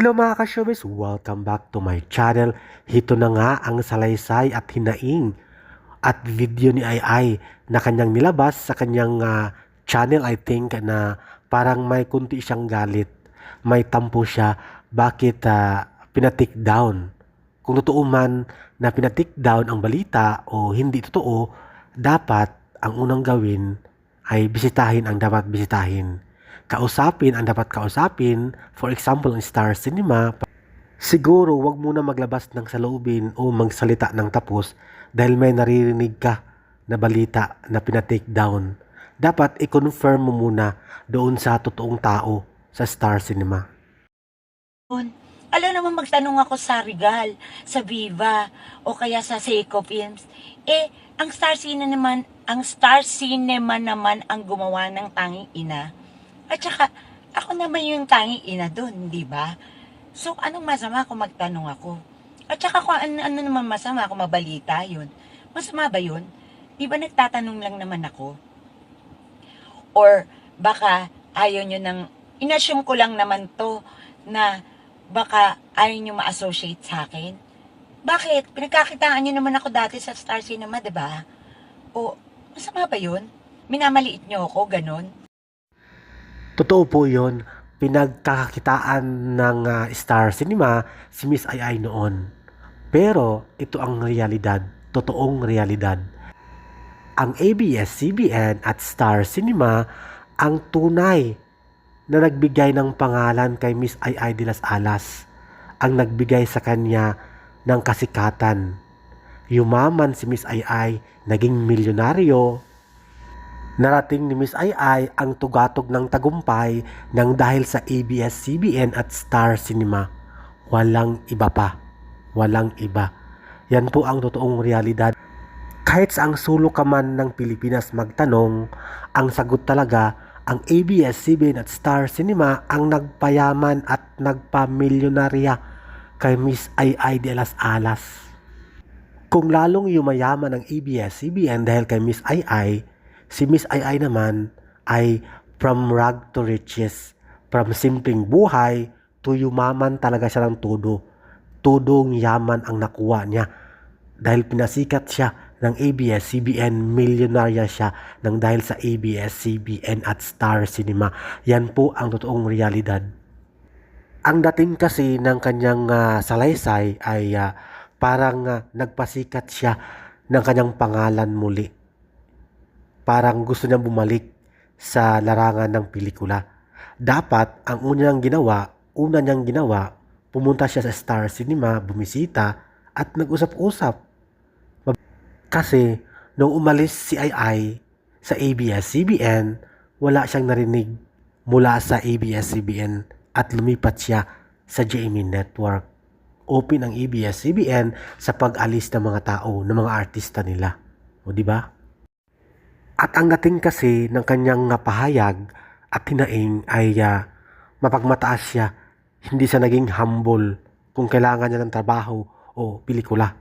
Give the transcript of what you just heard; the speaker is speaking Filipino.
Hello mga ka-showbiz! Welcome back to my channel. Hito na nga ang salaysay at hinaing at video ni Ai na kanyang nilabas sa kanyang ah, channel I think na parang may kunti siyang galit. May tampo siya bakit ah, pinatik down. Kung totoo man na pinatik down ang balita o hindi totoo, dapat ang unang gawin ay bisitahin ang dapat bisitahin kausapin ang dapat kausapin, for example, ang Star Cinema, siguro wag muna maglabas ng saloobin o magsalita ng tapos dahil may naririnig ka na balita na pinatake down. Dapat i-confirm mo muna doon sa totoong tao sa Star Cinema. Alam naman magtanong ako sa Regal, sa Viva, o kaya sa Seiko Films. Eh, ang Star Cinema naman, ang Star Cinema naman ang gumawa ng tanging ina. At saka, ako naman yung tanging ina doon, di ba? So, anong masama kung magtanong ako? At saka kung ano, ano naman masama kung mabalita yun? Masama ba yun? Di ba nagtatanong lang naman ako? Or baka ayaw nyo ng, inassume ko lang naman to na baka ayaw nyo ma-associate sa akin. Bakit? Pinagkakitaan nyo naman ako dati sa Star Cinema, di ba? O, masama ba yun? Minamaliit nyo ako, ganon? Totoo po yon pinagkakakitaan ng ah, Star Cinema si Miss Ai noon. Pero ito ang realidad, totoong realidad. Ang ABS-CBN at Star Cinema ang tunay na nagbigay ng pangalan kay Miss Ai Ai de las Alas. Ang nagbigay sa kanya ng kasikatan. Yumaman si Miss Ai, naging milyonaryo, Narating ni Miss Ai Ai ang tugatog ng tagumpay nang dahil sa ABS-CBN at Star Cinema. Walang iba pa. Walang iba. Yan po ang totoong realidad. Kahit sa ang sulok ka ng Pilipinas magtanong, ang sagot talaga, ang ABS-CBN at Star Cinema ang nagpayaman at nagpamilyonarya kay Miss Ai Ai de las Alas. Kung lalong yumayaman ang ABS-CBN dahil kay Miss Ai Ai, si Miss Ai Ai naman ay from rag to riches. From simpleng buhay to yumaman talaga siya ng todo. Tudong yaman ang nakuha niya. Dahil pinasikat siya ng ABS-CBN, milyonarya siya ng dahil sa ABS-CBN at Star Cinema. Yan po ang totoong realidad. Ang dating kasi ng kanyang ah, salaysay ay ah, parang ah, nagpasikat siya ng kanyang pangalan muli parang gusto niya bumalik sa larangan ng pelikula. Dapat, ang una niyang ginawa, una niyang ginawa, pumunta siya sa Star Cinema, bumisita, at nag-usap-usap. Kasi, nung umalis si Ai sa ABS-CBN, wala siyang narinig mula sa ABS-CBN at lumipat siya sa GMA Network. Open ang ABS-CBN sa pag-alis ng mga tao, ng mga artista nila. O di ba? At ang dating kasi ng kanyang nga pahayag at hinaing ay ah, mapagmataas siya. Hindi siya naging humble kung kailangan niya ng trabaho o pelikula.